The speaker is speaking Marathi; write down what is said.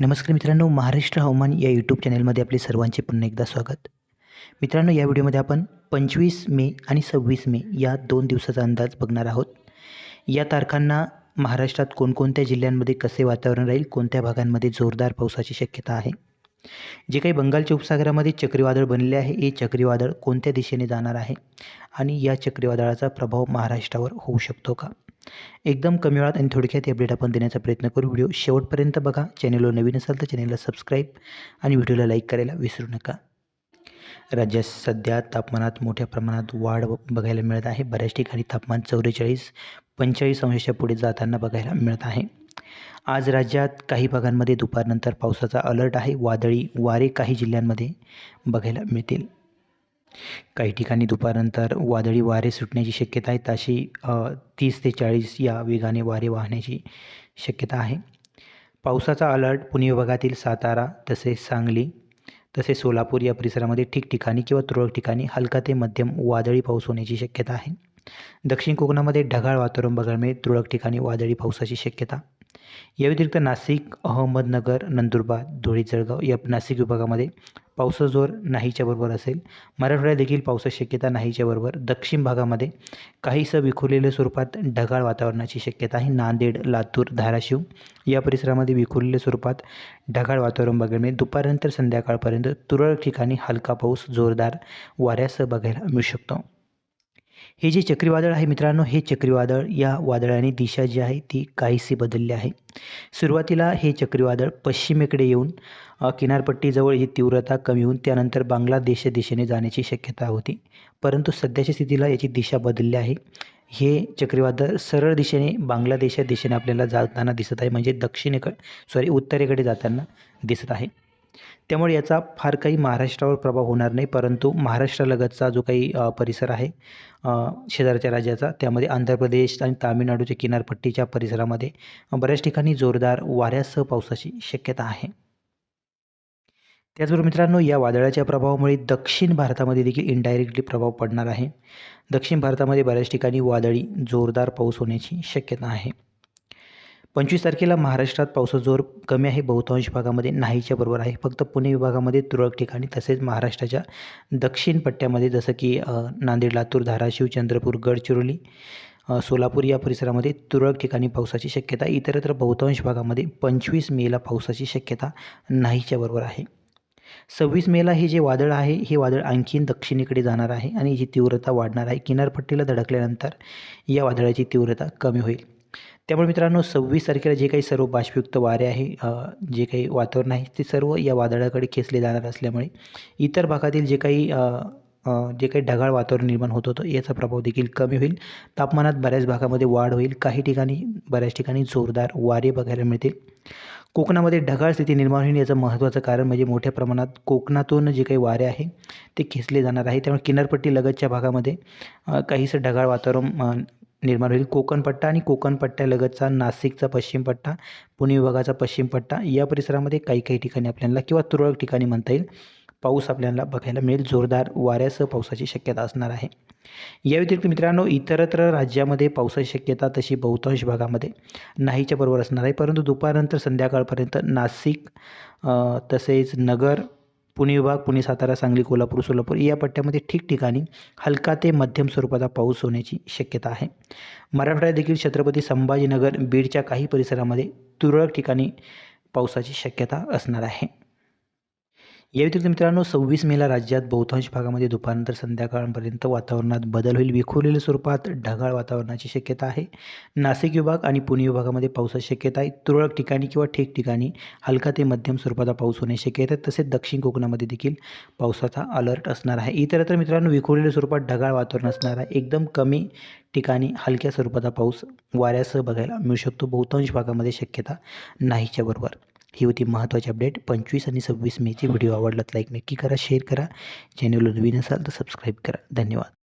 नमस्कार मित्रांनो महाराष्ट्र हवामान या यूट्यूब चॅनलमध्ये आपले सर्वांचे पुन्हा एकदा स्वागत. मित्रांनो या व्हिडिओमध्ये आपण पंचवीस मे आणि सव्वीस मे या दोन दिवसाचा अंदाज बघणार आहोत. या तारखांना महाराष्ट्रात कोणकोणत्या जिल्ह्यांमध्ये कसे वातावरण राहील कोणत्या भागांमध्ये जोरदार पावसाची शक्यता आहे? जे काही बंगालच्या उपसागरामध्ये चक्रीवादळ बनले आहे हे चक्रीवादळ कोणत्या दिशेने जाणार आहे? आणि या चक्रीवादळाचा प्रभाव महाराष्ट्रावर होऊ शकतो का? एकदम कमी वेळात आणि थोडक्यात हे अपडेट आपण देण्याचा प्रयत्न करू. व्हिडिओ शेवटपर्यंत बघा. चॅनलवर नवीन असाल तर चॅनलला सबस्क्राईब आणि व्हिडिओला लाईक करायला विसरू नका. राज्यात सध्या तापमानात मोठ्या प्रमाणात वाढ बघायला मिळत आहे. बऱ्याच ठिकाणी तापमान चौवेचाळीस पंचेचाळीस अंशाच्या पुढे जाताना बघायला मिळत आहे. आज राज्यात काही भागांमध्ये दुपारनंतर पावसाचा अलर्ट आहे. वादळी वारे काही जिल्ह्यांमध्ये बघायला मिळतील. काही ठिकाणी दुपारनंतर वादळी वारे सुटण्याची शक्यता आहे तशी तीस ते चाळीस या वेगाने वारे वाहण्याची शक्यता आहे. पावसाचा अलर्ट पुणे विभागातील सातारा तसेच सांगली तसेच सोलापूर या परिसरामध्ये ठिकठिकाणी किंवा तुरळक ठिकाणी हलका ते मध्यम वादळी पाऊस होण्याची शक्यता आहे. दक्षिण कोकणामध्ये ढगाळ वातावरण बघायला मिळेल तुरळक ठिकाणी वादळी पावसाची शक्यता. या व्यतिरिक्त नाशिक अहमदनगर नंदुरबार धुळे जळगाव या नाशिक विभागामध्ये पावसाचा जोर नाहीच्या बरोबर असेल. मराठवाड्यात देखील पावसाची शक्यता नाहीच्या बरोबर. दक्षिण भागामध्ये काहीसं विखुरलेल्या स्वरूपात ढगाळ वातावरणाची शक्यता आहे. नांदेड लातूर धाराशिव या परिसरामध्ये विखुरलेल्या स्वरूपात ढगाळ वातावरण बघायला मिळेल दुपारनंतर संध्याकाळपर्यंत तुरळक ठिकाणी हलका पाऊस जोरदार वाऱ्यासह बघायला मिळू शकतो. हे जे चक्रीवादळ आहे मित्रांनो हे चक्रीवादळ या वादळाने दिशा जी आहे ती काहीशी बदलली आहे. सुरुवातीला हे चक्रीवादळ पश्चिमेकडे येऊन किनारपट्टीजवळ ही तीव्रता कमी होऊन त्यानंतर बांगलादेश दिशेने जाण्याची शक्यता होती. परंतु सध्याच्या स्थितीला याची दिशा बदलली आहे. हे चक्रीवादळ सरळ दिशेने बांगलादेशच्या दिशेने आपल्याला जाताना दिसत आहे. म्हणजे दक्षिणेकडे सॉरी उत्तरेकडे जाताना दिसत आहे. त्यामुळे याचा फार काही महाराष्ट्रावर प्रभाव होणार नाही परंतु महाराष्ट्रालगतचा जो काही परिसर आहे शेजारच्या राज्याचा त्यामध्ये आंध्र प्रदेश आणि तामिळनाडूच्या किनारपट्टीच्या परिसरामध्ये बऱ्याच ठिकाणी जोरदार वाऱ्यासह पावसाची शक्यता आहे. त्याचबरोबर मित्रांनो या वादळाच्या प्रभावामुळे दक्षिण भारतामध्ये देखील इनडायरेक्टली प्रभाव पडणार आहे. दक्षिण भारतामध्ये बऱ्याच ठिकाणी वादळी जोरदार पाऊस होण्याची शक्यता आहे. पंचवीस तारखेला महाराष्ट्रात पावसाचा जोर कमी आहे. बहुतांश भागामध्ये नाहीच्या बरोबर आहे. फक्त पुणे विभागामध्ये तुरळक ठिकाणी तसेच महाराष्ट्राच्या दक्षिण पट्ट्यामध्ये जसं की नांदेड लातूर धाराशिव चंद्रपूर गडचिरोली सोलापूर या परिसरामध्ये तुरळक ठिकाणी पावसाची शक्यता इतरत्र बहुतांश भागामध्ये पंचवीस मेला पावसाची शक्यता नाहीच्या बरोबर आहे. सव्वीस मेला हे जे वादळ आहे हे वादळ आणखीन दक्षिणेकडे जाणार आहे आणि जी तीव्रता वाढणार आहे. किनारपट्टीला धडकल्यानंतर या वादळाची तीव्रता कमी होईल. त्यामुळे मित्रांनो सव्वीस तारखेला जे काही सर्व बाष्पयुक्त वारे आहे जे काही वातावरण आहे ते सर्व या वादळाकडे खेचले जाणार असल्यामुळे इतर भागातील जे काही जे काही ढगाळ वातावरण निर्माण होत होतं याचा प्रभाव देखील कमी होईल. तापमानात बऱ्याच भागामध्ये वाढ होईल. काही ठिकाणी बऱ्याच ठिकाणी जोरदार वारे बघायला मिळतील. कोकणामध्ये ढगाळ स्थिती निर्माण होईल याचं महत्त्वाचं कारण म्हणजे मोठ्या प्रमाणात कोकणातून जे काही वारे आहे ते खेचले जाणार आहे. त्यामुळे किनारपट्टी लगतच्या भागामध्ये काहीसं ढगाळ वातावरण निर्माण होईल. कोकण पट्टा आणि कोकण पट्ट्यालगतचा नाशिकचा पश्चिम पट्टा पुणे विभागाचा पश्चिम पट्टा या परिसरामध्ये काही काही ठिकाणी आपल्याला किंवा तुरळक ठिकाणी म्हणता येईल पाऊस आपल्याला बघायला मिळेल. जोरदार वाऱ्यासह पावसाची शक्यता असणार आहे. या व्यतिरिक्त मित्रांनो इतरत्र राज्यामध्ये पावसाची शक्यता तशी बहुतांश भागामध्ये नाहीच्या बरोबर असणार आहे. परंतु दुपारनंतर संध्याकाळपर्यंत नाशिक तसेच नगर पुणे विभाग पुणे सातारा सांगली कोल्हापूर सोलापूर या पट्ट्यामध्ये ठिकठिकाणी हलका ते मध्यम स्वरूपाचा पाऊस होण्याची शक्यता आहे. मराठवाड्यात देखील छत्रपती संभाजीनगर बीडच्या काही परिसरामध्ये तुरळक ठिकाणी पावसाची शक्यता असणार आहे. या व्यतिरिक्त मित्रांनो सव्वीस मेला राज्यात बहुतांश भागामध्ये दुपारनंतर संध्याकाळपर्यंत वातावरणात बदल होईल विखुरलेल्या स्वरूपात ढगाळ वातावरणाची शक्यता आहे. नाशिक विभाग आणि पुणे विभागामध्ये पावसाची शक्यता आहे. तुरळक ठिकाणी किंवा ठिकठिकाणी हलका ते मध्यम स्वरूपाचा पाऊस होण्याची शक्यता आहे. तसेच दक्षिण कोकणामध्ये देखील पावसाचा अलर्ट असणार आहे. इतरत्र मित्रांनो विखुरलेल्या स्वरूपात ढगाळ वातावरण असणार आहे. एकदम कमी ठिकाणी हलक्या स्वरूपाचा पाऊस वाऱ्यासह बघायला मिळू शकतो. बहुतांश भागामध्ये शक्यता नाहीच्या बरोबर. ही होती महत्त्वाची अपडेट. पंचवीस आणि सव्वीस मेची व्हिडिओ आवडलात लाईक नक्की करा शेअर करा. चॅनलवर नवीन असाल तर सबस्क्राईब करा. धन्यवाद.